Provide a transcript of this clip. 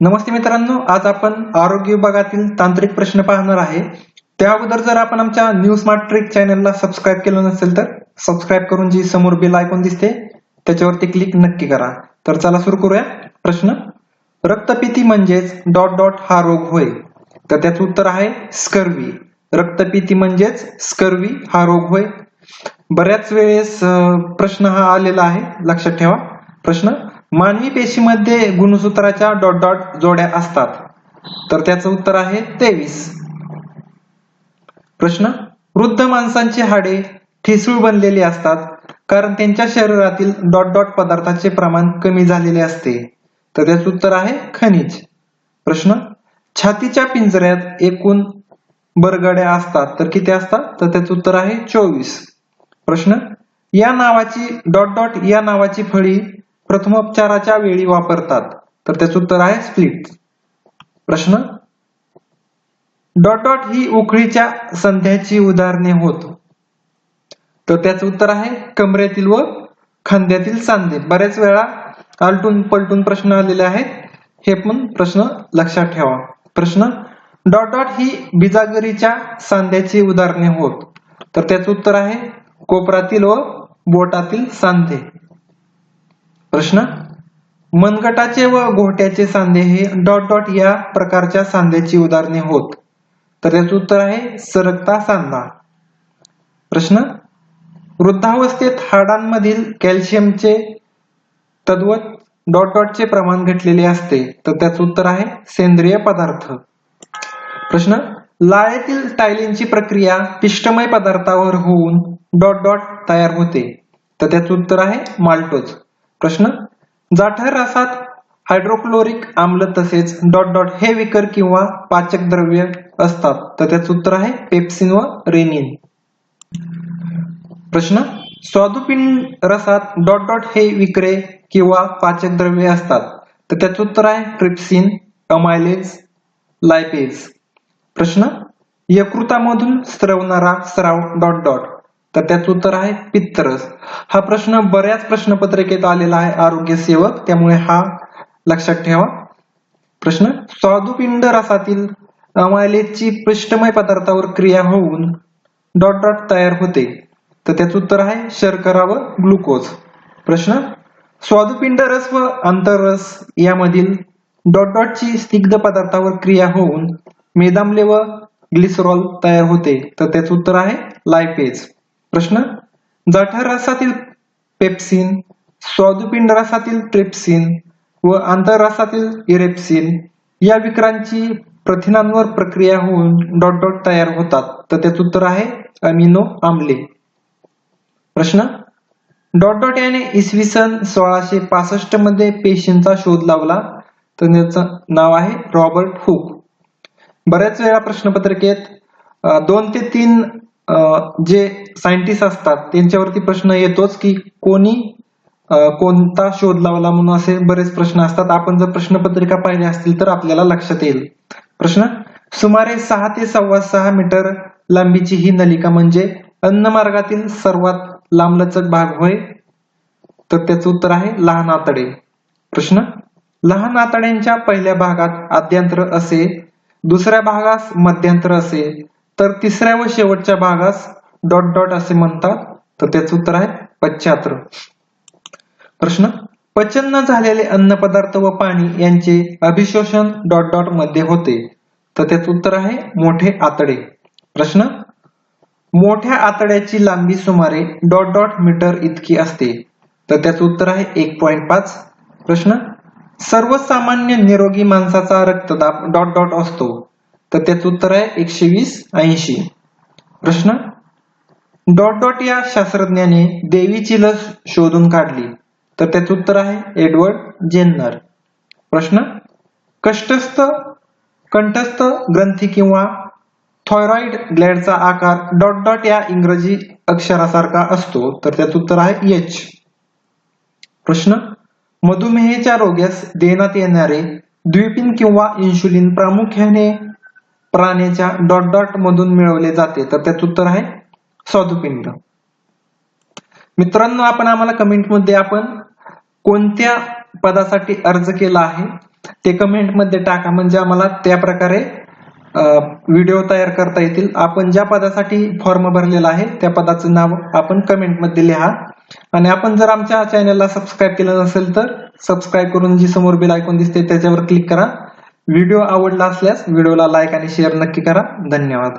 नमस्ते मित्रांनो आज आपण आरोग्य विभागातील तांत्रिक प्रश्न पाहणार आहे. त्या अगोदर जर आपण आमच्या न्यू स्मार्ट ट्रिक चॅनलला सबस्क्राईब केलं नसेल तर सबस्क्राईब करून जी समोर बेल आयकॉन दिसते त्याच्यावरती क्लिक नक्की करा. तर चला सुरू करूया प्रश्न. रक्तपिती म्हणजेच डॉट डॉट हा रोग होय. तर त्याचं उत्तर आहे स्कर्वी. रक्तपिती म्हणजेच स्कर्वी हा रोग होय. बऱ्याच वेळेस प्रश्न हा आलेला आहे. लक्षात ठेवा. प्रश्न मानवी पेशीमध्ये गुणसूत्राच्या डॉट डॉट जोड्या असतात. तर त्याचं उत्तर आहे तेवीस. प्रश्न? वृद्ध माणसांची हाडे ठिसूळ बनलेली असतात कारण त्यांच्या शरीरातील डॉट डॉट पदार्थाचे प्रमाण कमी झालेले असते. तर त्याचं उत्तर आहे खनिज. प्रश्न? छातीच्या पिंजऱ्यात एकूण बरगड्या असतात तर किती असतात? तर त्याचं उत्तर आहे चोवीस. प्रश्न? या नावाची डॉट डॉट या नावाची फळी प्रथमोपचाराच्या वेळी वापरतात. तर त्याचं उत्तर आहे स्प्लिट प्रश्न? डॉट डॉट ही उखळीच्या संध्याची उदाहरणे होत. तर त्याचं उत्तर आहे कमरेतील व खांद्यातील सांधे. बऱ्याच वेळा आलटून पलटून प्रश्न आलेले आहेत. हे पण प्रश्न लक्षात ठेवा. प्रश्न? डॉट डॉट ही बिजागरीच्या सांध्याची उदाहरणे होत. तर त्याचं उत्तर आहे कोपरातील व बोटातील सांधे. प्रश्न? मनगटाचे व घोट्याचे सांधे हे डॉट डॉट या प्रकारच्या सांध्याची उदाहरणे होत. तर याचं उत्तर आहे सरकता सांधा. प्रश्न? वृद्धावस्थेत हाडांमधील कॅल्शियमचे तद्वत डॉट डॉटचे प्रमाण घटलेले असते. तर त्याचं उत्तर आहे सेंद्रिय पदार्थ. प्रश्न? लाळेतील टायलिनची प्रक्रिया पिष्टमय पदार्थावर होऊन डॉट डॉट तयार होते. तर त्याचं उत्तर आहे माल्टोज. प्रश्न. जाठर रसात हायड्रोक्लोरिक आम्ल तसेच डॉट डॉट हे विकर किंवा पाचक द्रव्य असतात. तर त्याचं उत्तर आहे पेप्सिन व रेनिन प्रश्न. स्वादुपिंड रसात डॉट डॉट हे विक्रे किंवा पाचक द्रव्ये असतात. तर त्याचं उत्तर आहे ट्रिप्सिन अमायलेज लायपेज प्रश्न. यकृतामधून स्रवणारा स्राव डॉट डॉट तर त्याचं उत्तर आहे पित्तरस हा प्रश्न बऱ्याच प्रश्नपत्रिकेत आलेला आहे आरोग्य सेवक. त्यामुळे हा लक्षात ठेवा. प्रश्न स्वादुपिंड रसातील अमायलेजची पृष्ठमय पदार्थावर क्रिया होऊन डॉट डॉट तयार होते. तर त्याचं उत्तर आहे शर्करा व ग्लुकोज. प्रश्न स्वादुपिंड रस व अंतररस यामधील डॉट डॉटची स्निग्ध पदार्थावर क्रिया होऊन मेदामले व ग्लिसरॉल तयार होते. तर त्याचं उत्तर आहे लायपेज. प्रश्न? जठर रसातील पेप्सिन स्वादुपिंड रसातील ट्रिप्सिन व आंतररसातील इरेप्सिन या विक्रांची प्रथिनांवर प्रक्रिया होऊन डॉट डॉट तयार होतात. तर त्याचं उत्तर आहे अमिनो आम्ले प्रश्न? डॉट डॉट याने इसवी सन सोळाशे पासष्टमध्ये पेशींचा शोध लावला. तर त्याचं नाव आहे रॉबर्ट हुक. बऱ्याच वेळा प्रश्नपत्रिकेत दोन ते तीन जे सायंटिस्ट असतात त्यांच्यावरती प्रश्न येतोच की कोणी कोणता शोध लावला म्हणून असे बरेच प्रश्न असतात. आपण जर प्रश्नपत्रिका पाहिल्या असतील तर आपल्याला लक्षात येईल. प्रश्न सुमारे सहा ते सव्वा सहा मीटर लांबीची ही नलिका म्हणजे अन्नमार्गातील सर्वात लांबलचक भाग होय? तर त्याचं उत्तर आहे लहान आतडे. प्रश्न लहान आतड्यांच्या पहिल्या भागात आद्यंत्र असे दुसऱ्या भागास मध्यांतर असे तर तिसऱ्या व शेवटच्या भागास डॉट डॉट असे म्हणतात. तर त्याचं उत्तर आहे पश्चात्र. प्रश्न पचन न झालेले अन्नपदार्थ व पाणी यांचे अभिशोषण डॉट डॉटमध्ये होते. तर त्याचं उत्तर आहे मोठे आतडे. प्रश्न मोठ्या आतड्याची लांबी सुमारे डॉट डॉट मीटर इतकी असते. तर त्याचं उत्तर आहे एक पॉइंट पाच. प्रश्न सर्वसामान्य निरोगी माणसाचा रक्तदाब डॉट डॉट असतो. तर त्याचं उत्तर आहे एकशे वीस ऐंशी. प्रश्न? डॉट डॉट या शास्त्रज्ञाने देवीची लस शोधून काढली. तर त्याचं उत्तर आहे एडवर्ड जेन्नर. प्रश्न? कष्टस्थ कंठस्थ ग्रंथी किंवा थॉयरॉइड ग्लॅडचा आकार डॉट डॉट या इंग्रजी अक्षरासारखा असतो तर त्याचं उत्तर आहे एच. प्रश्न? मधुमेहेच्या रोग्यास देण्यात येणारे द्विपिन किंवा इन्शुलिन प्रामुख्याने प्राण्याच्या डॉट डॉट मधून मिळवले जाते. तर त्याचं उत्तर आहे स्वादुपिंड मित्रांनो आपण आम्हाला कमेंटमध्ये आपण कोणत्या पदासाठी अर्ज केला आहे ते कमेंटमध्ये टाका. म्हणजे आम्हाला त्या प्रकारे व्हिडिओ तयार करता येतील. आपण ज्या पदासाठी फॉर्म भरलेला आहे त्या पदाचं नाव आपण कमेंटमध्ये लिहा. आणि आपण जर आमच्या चॅनलला सबस्क्राईब केलं नसेल तर सबस्क्राईब करून जी समोर बिल आयकॉन दिसते त्याच्यावर क्लिक करा. व्हिडिओ आवडला असल्यास व्हिडिओला लाईक आणि शेअर नक्की करा. धन्यवाद.